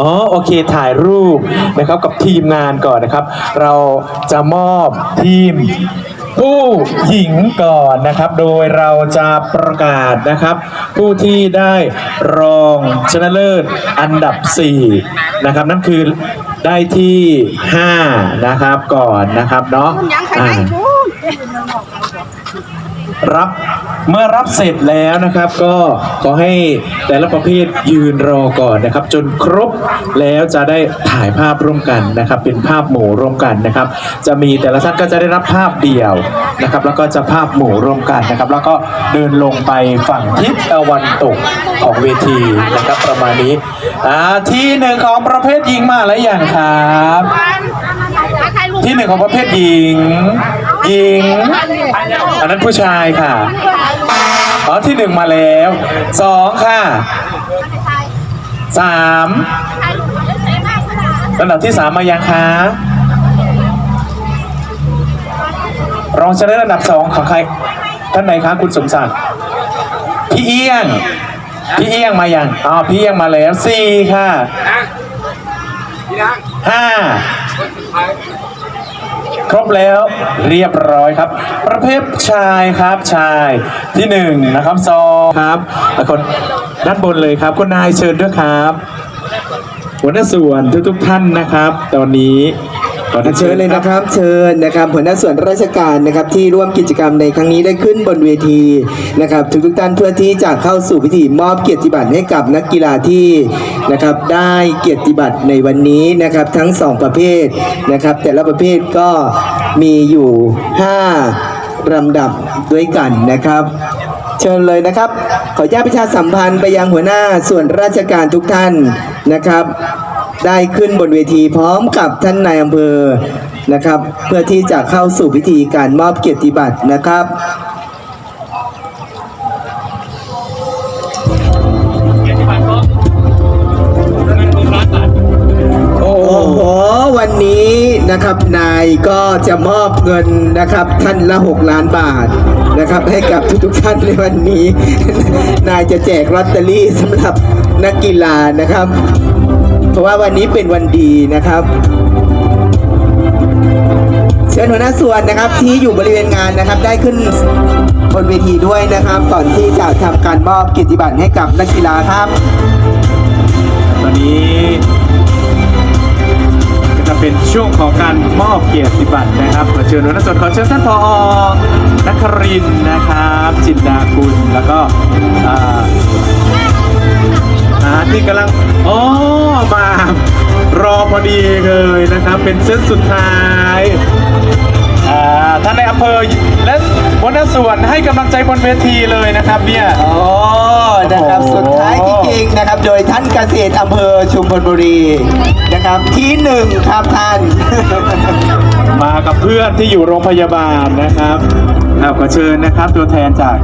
อ๋อโอเคถ่ายรูปนะครับกับทีมงานก่อนนะครับ เราจะมอบทีมผู้หญิงก่อนนะครับ โดยเราจะประกาศนะครับ ผู้ที่ได้รองชนะเลิศอันดับ 4 นะครับ นั่นคือได้ที่ 5 นะครับก่อนนะครับเนาะอ่ารับ เมื่อรับเสร็จแล้วนะครับก็ขอให้แต่ละประเภทยืนรอก่อนนะครับ จนครบแล้วจะได้ถ่ายภาพร่วมกันนะครับ เป็นภาพหมู่ร่วมกันนะครับ จะมีแต่ละท่านก็จะได้รับภาพเดี่ยวนะครับ แล้วก็จะภาพหมู่ร่วมกันนะครับ แล้วก็เดินลงไปฝั่งทิศตะวันตกของเวทีนะครับ ประมาณนี้อ่าที่หนึ่งของประเภทหญิงมาแล้วอย่างครับ ที่หนึ่งของประเภทหญิง หญิง อันนั้นผู้ชายค่ะ อ๋อที่หนึ่งมาแล้วสองค่ะสามลำดับที่สามมายังคะรองชนะเลิศอันดับสองของใคร ท่านไหนคะคุณสมศักดิ์พี่เอี้ยง พี่เอี้ยงมายังอ๋อพี่เอี้ยงมาแล้วสี่ค่ะห้า ครบแล้วเรียบร้อยครับ ประเภทชายครับชายที่หนึ่งนะครับซองครับแล้วคนด้านบนเลยครับคุณนายเชิญด้วยครับหัวหน้าส่วนทุกๆท่านนะครับ ตอนนี้ เชิญเลยนะครับ เชิญนะครับหัวหน้าส่วนราชการนะครับที่ร่วมกิจกรรมในครั้งนี้ได้ขึ้นบนเวทีนะครับทุกทุกท่านเพื่อที่จะเข้าสู่พิธีมอบเกียรติบัตรให้กับนักกีฬาที่นะครับได้เกียรติบัตรในวันนี้นะครับทั้งสองประเภทนะครับ แต่ละประเภทก็มีอยู่ 5ลำดับด้วยกันนะครับเชิญเลยนะครับ ขออนุญาตประชาสัมพันธ์ไปยังหัวหน้าส่วนราชการทุกท่านนะครับ ได้ขึ้นบนเวทีพร้อมกับท่านนายอำเภอนะครับ เพื่อที่จะเข้าสู่พิธีการมอบเกียรติบัตรนะครับโอ้โอ้โหวันนี้นะครับนายก็จะมอบเงินนะครับท่านละ 6 ล้านบาทนะครับให้กับทุกๆท่านในวันนี้ นายจะแจกลอตเตอรี่สำหรับนักกีฬานะครับ ราะว่าวันนี้เป็นวันดีนะครับ เชิญหัวหน้าส่วนนะครับที่อยู่บริเวณงานนะครับได้ขึ้นบนเวทีด้วยนะครับ ก่อนที่จะทำการมอบเกียรติบัตรให้กับนักกีฬาครับ ตอนนี้ก็จะเป็นช่วงของการมอบเกียรติบัตรนะครับขอเชิญหัวหน้าส่วนขอเชิญท่านผอนักรินนะครับ จินดากุลแล้วก็าอ่าที่กำลังอ๋อมารอพอดีเลยนะครับ เป็นเซตสุดท้ายอ่าท่านในอำเภอและหัวหน้าส่วนให้กำลังใจบนเวทีเลยนะครับเนี่ยอ๋อนะครับโอ้โหสุดท้ายจริงๆนะครับ โดยท่านเกษตรอำเภอชุมพลบุรีนะครับที่หนึ่งครับท่าน มากับเพื่อนที่อยู่โรงพยาบาลนะครับ ครับขอเชิญนะครับตัวแทนจาก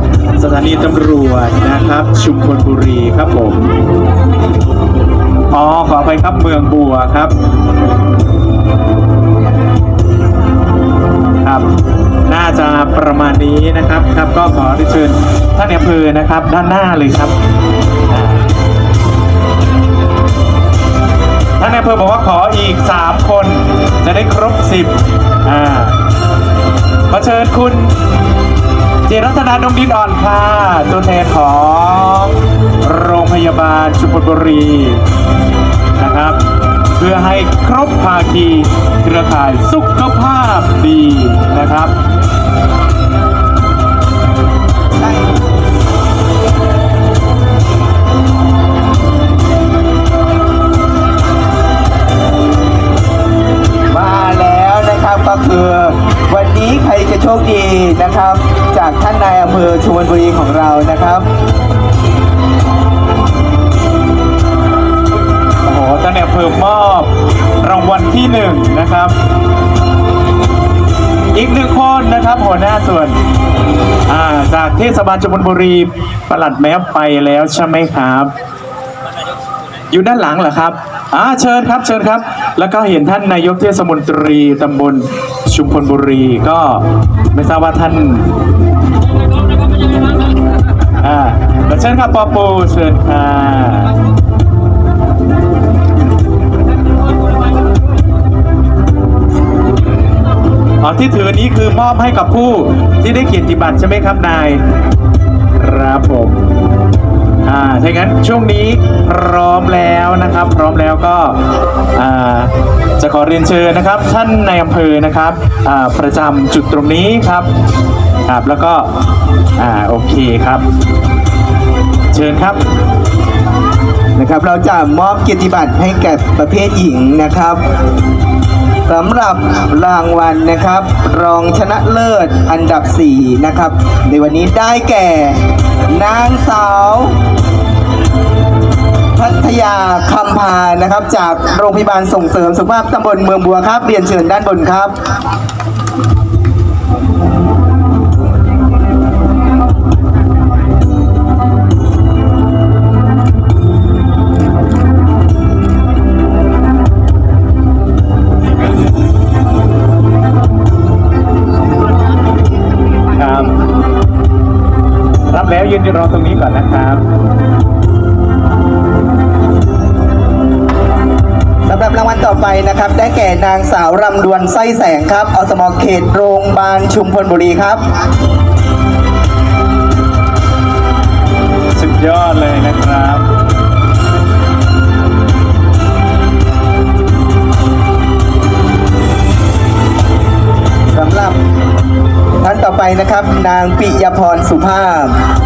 สถานีตำรวจนะครับ ชุมพลบุรีครับผมอ๋อขอไปครับเมืองบัวครับ ครับ น่าจะประมาณนี้นะครับครับ ก็ขอเรียนเชิญท่านอำเภอนะครับ ด้านหน้าเลยครับท่านในอำเภอบอกว่าขออีก 3 คนจะได้ครบ 10อ่า ขอเชิญคุณเจรัตนาดงดินอ่อนค่ะ ตัวแทนของโรงพยาบาลชุมพลบุรีนะครับ เพื่อให้ครบภาคีเครือข่ายสุขภาพดีนะครับ นะครับ อีกหนึ่งคนนะครับหัวหน้าส่วนาจากเทศบาลชุมบุรีประหลัดแมวไปแล้วใช่ไหมครับ อยู่ด้านหลังเหรอครับอ่าเชิญครับเชิญครับ แล้วก็เห็นท่านนายกเทศมนตรีตำบลชุมพลบุรีก็ไม่ทราบว่าท่านอ่าเชิญครับปอปูเชิญค่ะ ที่ถือนี้คือมอบให้กับผู้ที่ได้เกียรติบัตรใช่ไหมครับนาย ครับผมอ่าถ้างั้นช่วงนี้พร้อมแล้วนะครับ พร้อมแล้วก็อ่าจะขอเรียนเชิญนะครับ ท่านในายอำเภอนะครับอ่าประจำจุดตรงนี้ครับครับแล้วก็อ่าโอเคครับ เชิญครับนะครับ เราจะมอบเกียรติบัตรให้แก่ประเภทหญิงนะครับ สำหรับรางวัลนะครับ รองชนะเลิศอันดับ 4 นะครับ ในวันนี้ได้แก่ นางสาว พัทยาคำพานะครับ จากโรงพยาบาลส่งเสริมสุขภาพตำบลเมืองบัวครับ เรียนเชิญด้านบนครับครับ นี้ก่อนนะครับสำหรับรางวัลต่อไปนะครับ ได้แก่นางสาวรำดวนไส้แสงครับอสมเขตโรงพยาบาลชุมพลบุรีครับสุดยอดเลยนะครับ ท่านต่อไปนะครับ นางปิยพรสุภาพ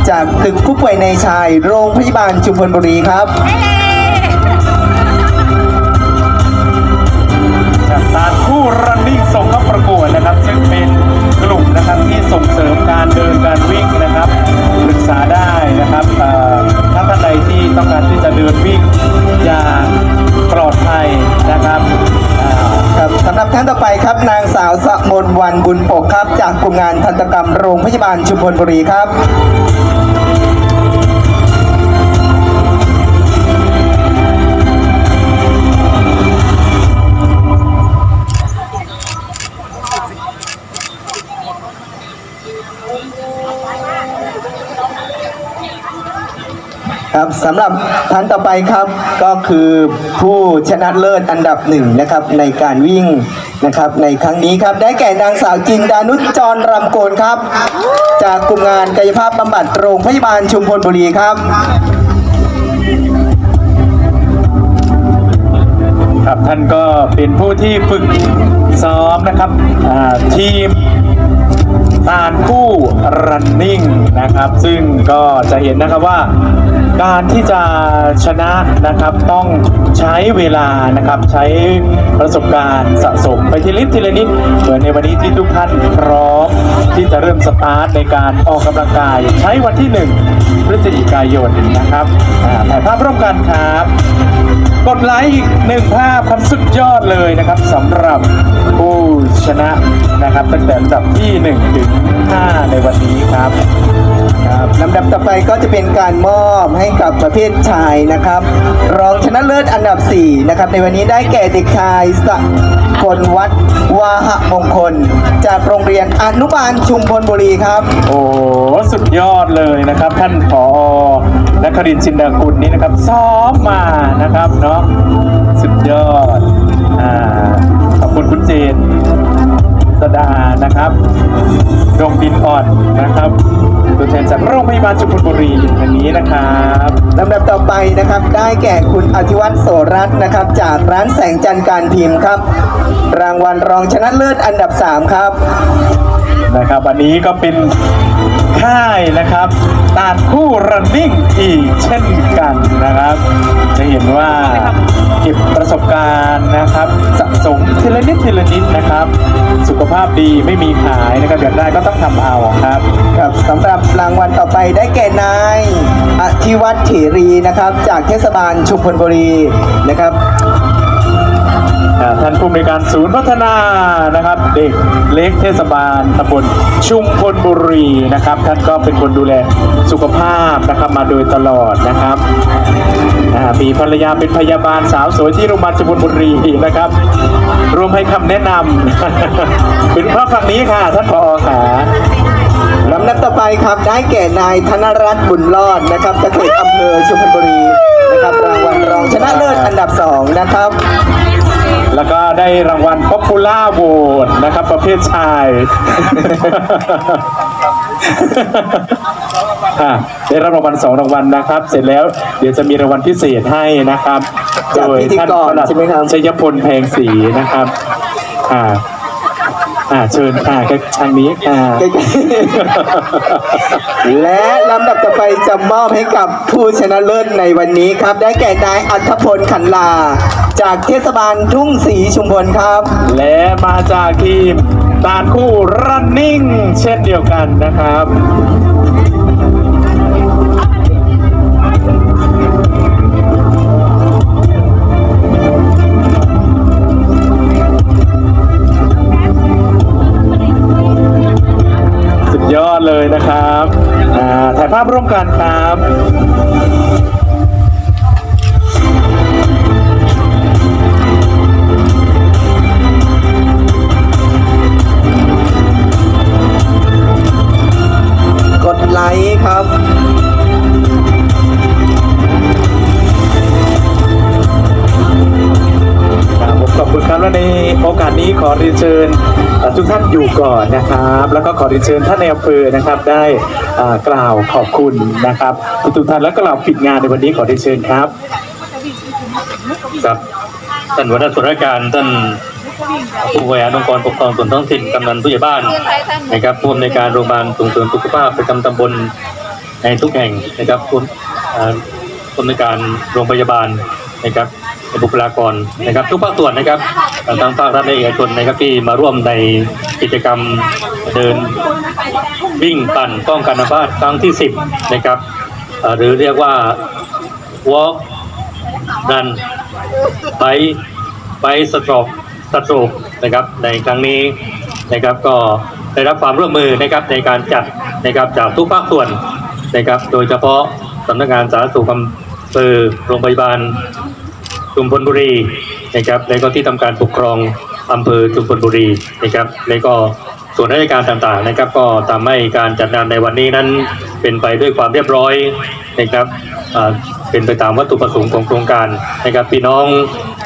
จากตึกผู้ป่วยในชายโรงพยาบาลชุมพลบุรีครับจากตานคู่ running ส่งเข้าประกวดนะครับ ซึ่งเป็นกลุ่มนะครับที่ส่งเสริมการเดินการวิ่งนะครับปรึกษาได้นะครับถ้าท่านใดที่ต้องการที่จะเดินวิ่งอย่างปลอดภัยนะครับานต่อไปครับ นางสาวสมนวันบุญปกครับ จากกลุ่มงานทันตกรรมโรงพยาบาลชุมพลบุรีครับ ครับสำหรับท่านต่อไปครับก็คือผู้ชนะเลิศอันดับหนึ่งนะครับในการวิ่งนะครับในครั้งนี้ครับได้แก่นางสาวจินดานุจรรำโกนครับ จากกลุ่มงานกายภาพบำบัดโรงพยาบาลชุมพลบุรีครับครับท่านก็เป็นผู้ที่ฝึกซ้อมนะครับทีม running นะครับ ซึ่งก็จะเห็นนะครับว่าการที่จะชนะนะครับต้องใช้เวลานะครับใช้ประสบการณ์สะสมไปทีลิตทีละนิดเหมือนในวันนี้ที่ทุกท่านพร้อมที่จะเริ่มสตาร์ทในการออกกำลังกาย ใช้วันที่ 1 พฤศจิกายนนะครับอ่าถ่ายภาพร่วมกันครับ กดไลค์อีกหนึ่งภาพครับสุดยอดเลยนะครับสำหรับผู้ ชนะนะครับตั้งแต่ลำดับที่1ถึง5ในวันนี้ครับครับลำดับต่อไปก็จะเป็นการมอบให้กับประเภทชายนะครับ รองชนะเลิศอันดับ 4 นะครับ ในวันนี้ได้แก่เด็กชายสกลวัฒน์วาหะมงคล จากโรงเรียนอนุบาลชุมพลบุรีครับ โอ้โหสุดยอดเลยนะครับ ท่านผอนักรินทร์ชินดากุลนี่นะครับซ้อมมานะครับเนาะสุดยอดอ่าขอบคุณคุณเจน สดานะครับดงดินอ่อนนะครับตัวแทนจากโรงพยาบาลชุมพลบุรีแห่งนี้นะครับลำดับต่อไปนะครับได้แก่คุณอธิวัตรโสรัตน์นะครับ จากร้านแสงจันทร์การพิมพ์ครับ รางวัลรองชนะเลิศอันดับ 3 ครับนะครับอันนี้ก็เป็นค่ายนะครับตานคู่ running อีกเช่นกันนะครับ จะเห็นว่า เก็บประสบการณ์นะครับสะสมทีละนิดทีละนิดนะครับ สุขภาพดีไม่มีขายนะครับอยากได้ก็ต้องทำเอาครับครับสำหรับรางวัลต่อไปได้แก่นายอธิวัตรเถรีนะครับ จากเทศบาลชุมพลบุรีนะครับ ผู้มีการศูนย์พัฒนานะครับ เด็กเล็กเทศบาลตำบลชุมพลบุรีนะครับ ท่านก็เป็นคนดูแลสุขภาพนะครับมาโดยตลอดนะครับมีภรรยาเป็นพยาบาลสาวสวยที่โรงพยาบาลชุมพลบุรีนะครับ รวมให้คำแนะนำเป็นเพราะฝั่งนี้ค่ะ ท่านผอขาลำดับต่อไปครับได้แก่นายธนรัตน์บุญรอดนะครับเกษตรอำเภอชุมพลบุรีนะครับรางวัลรองชนะเลิศอันดับ 2 นะครับ แล้วก็ได้รางวัล Popular v o t e นะครับ ประเภทชาย อะได้รับรางวัลสองรางวัลนะครับ เสร็จแล้วเดี๋ยวจะมีรางวัลพิเศษให้นะครับจากพิธีกรโดยท่านปลัดใช่ไหมครับ ชัยพลแพงศรีนะครับ อ่า อ่าเชิญค่ะก็ทางนี้ค่ะ และลำดับต่อไปจะมอบให้กับผู้ชนะเลิศในวันนี้ครับ ได้แก่นายอัธพลขันลา จากเทศบาลทุ่งศรีชุมพลครับ และมาจากทีมตานคู่ running เช่นเดียวกันนะครับ ร่วมกันครับกดไลค์ครับขอบคุณครับและในโอกาสนี้ขอเรียนเชิญ ทุกท่านอยู่ก่อนนะครับ แล้วก็ขอเรียนเชิญท่านในอำเภอนะครับได้กล่าวขอบคุณนะครับทุกท่านและกล่าวปิดงานในวันนี้ขอเรียนเชิญครับครับท่านหัวหน้าส่วนรการท่านผู้บริหารองค์กรปกครองส่วนท้องถิ่นกำนันผู้ใหญ่บ้านนะครับผู้อำนวยการโรงพยาบาลส่งเสริมสุขภาพประจำตำบลในทุกแห่งนะครับผู้อำนวยการโรงพยาบาลนะครับ บุคลากรนะครับ ทุกภาคส่วนนะครับทั้งภาครัฐและเอกชนนะครับที่มาร่วมในกิจกรรมเดินวิ่งปั่นป้องกันอัมพาตครั้งที่ 10 นะครับหรือเรียกว่า walk ดันไปไปสตรอกสตรูกนะครับในครั้งนี้นะครับก็ได้รับความร่วมมือนะครับในการจัดนะครับจากทุกภาคส่วนนะครับ โดยเฉพาะสำนักงานสาธารณสุขอำเภอโรงพยาบาล ชุมพลบุรีนะครับและก็ที่ทำการปกครองอำเภอชุมพลบุรีนะครับและก็ส่วนราชการต่างๆนะครับ ก็ทำให้การจัดงานในวันนี้นั้นเป็นไปด้วยความเรียบร้อยนะครับเป็นไปตามวัตถุประสงค์ของโครงการนะครับพี่น้อง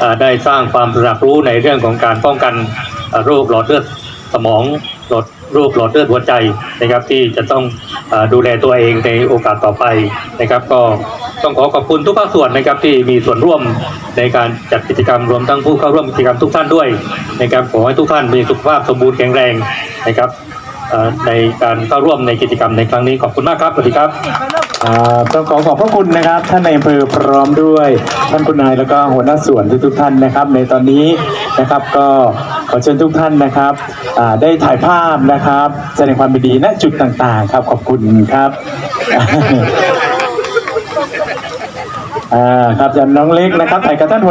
อได้สร้างความตระหนักรู้ในเรื่องของการป้องกันโรคหลอดเลือดสมอง โรคหลอดเลือดหัวใจนะครับที่จะต้องอดูแลตัวเองในโอกาสต่อไปนะครับ ก็ต้องขอขอบคุณทุกภาคส่วนนะครับที่มีส่วนร่วมในการจัดกิจกรรมรวมทั้งผู้เข้าร่วมกิจกรรมทุกท่านด้วยนะครับขอให้ทุกท่านมีสุขภาพสมบูรณ์แข็งแรงนะครับในการเข้าร่วมในกิจกรรมในครั้งนี้ขอบคุณมากครับสวัสดีครับ ต้องขอขอบพระคุณนะครับ ท่านในอำเภอพร้อมด้วย ท่านคุณนายแล้วก็หัวหน้าส่วนทุกๆท่านนะครับ ในตอนนี้นะครับก็ขอเชิญทุกท่านนะครับได้ถ่ายภาพนะครับ แสดงความยินดีณจุดต่างๆ ครับขอบคุณครับอ่าครับจากน้องเล็กนะครับถ่ายกับท่านหัว